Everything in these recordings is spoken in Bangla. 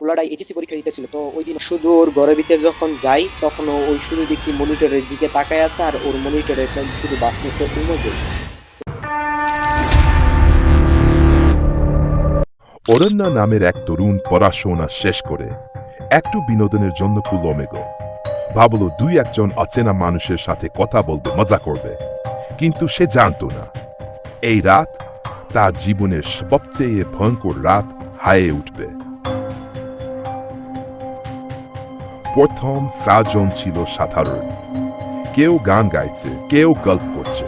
পোলাটাই এইচএসসি পরীক্ষা দিতেছিল। তো ওই দিন শুধু ওর ঘরের ভিতরে যখন যাই, তখন ওই শুধু দেখি মনিটরের দিকে তাকায় আছে আর ওর মনিটরের শুধু বাঁচতেছে উন্নতি। অরণ্য নামের এক তরুণ পড়াশোনা শেষ করে। একটু বিনোদনের জন্য কুলমে গো ভাবলো দুই একজন অচেনা মানুষের সাথে কথা বলবে মজা করবে, কিন্তু সে জানতো না। এই রাত তার জীবনের সবচেয়ে ভয়ঙ্কর রাত হায়ে উঠবে। প্রথম সাতজন ছিল সাধারণ। কেউ গান গাইছে, কেউ গল্প করছে।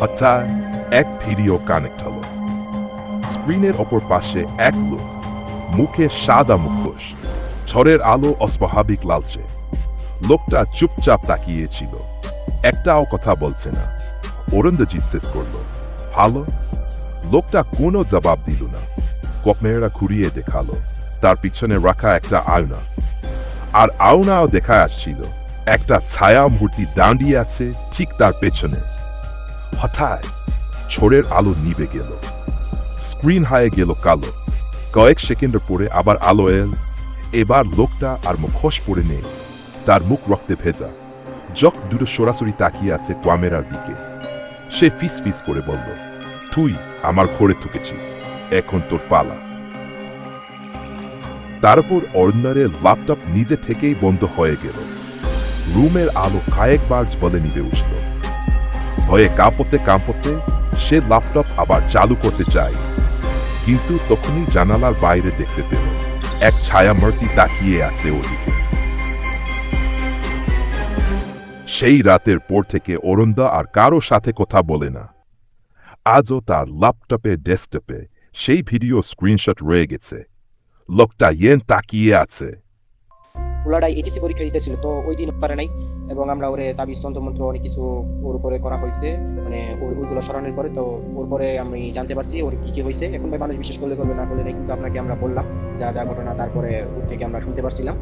হঠাৎ এক ভিডিও কানেক্ট হলো। স্ক্রিনের অপর পাশে এক লোক, মুখে সাদা মুখোশ, ঝড়ের আলো অস্বাভাবিক লালচে। লোকটা চুপচাপ তাকিয়েছিল একটাও কথা বলছে না। অরুন্ধজিৎ শেষ করল। ভালো? লোকটা কোনো জবাব দিল না। ককমেরা ঘুরিয়ে দেখাল। তার পিছনে রাখা একটা আয়না। আর আয়নাও দেখা আসছিল। একটা ছায়া মূর্তি দাঁড়িয়ে আছে ঠিক তার পেছনে। হঠাৎ ছোড়ের আলো নিভে গেল। স্ক্রিন হায়ে গেল কালো। কয়েক সেকেন্ড পরে আবার আলো এল। এবার লোকটা আর মুখোশ পরে নেই। তার মুখ রক্তে ভেজা। জক দুটো সরাসরি তাকিয়ে আছে ক্যামেরার দিকে। সে ফিস ফিস করে বলল, তুই আমার ঘরে ঠুকেছিস এখন তোর পালা। তারপর অর্ণারের ল্যাপটপ নিজে থেকেই বন্ধ হয়ে গেল। রুমের আলো কয়েকবার বলে নিভে উঠল। ভয়ে কাঁপতে কাঁপতে সে ল্যাপটপ আবার চালু করতে চায়, কিন্তু তখনই জানালার বাইরে দেখতে পেল, এক ছায়ামূর্তি তাকিয়ে আছে ওদিকে। সেই রাতের পর থেকে অরুণদা আর কারও সাথে কথা বলে না। আজও তার ল্যাপটপে ডেস্কটপে সেই ভিডিও স্ক্রিনশট রয়ে গেছে। লোকটা ইয়েন তাকিয়ে আছে। পোলাটাই এইচএসসি পরীক্ষা দিতেছিল, তো ওই দিন পারে নাই এবং আমরা ওরে তাবিজ তন্ত্রমন্ত্র অনেক কিছু ওর উপরে করা হয়েছে মানে ওইগুলো সরানোর পরে, তো ওর পরে আমি জানতে পারছি ওর কি কি হয়েছে। এখন ভাই মানুষ বিশ্বাস করলে করবে, না করলে নাই, কিন্তু আপনাকে আমরা বললাম যা যা ঘটনা, তারপরে ওর থেকে আমরা শুনতে পারছিলাম।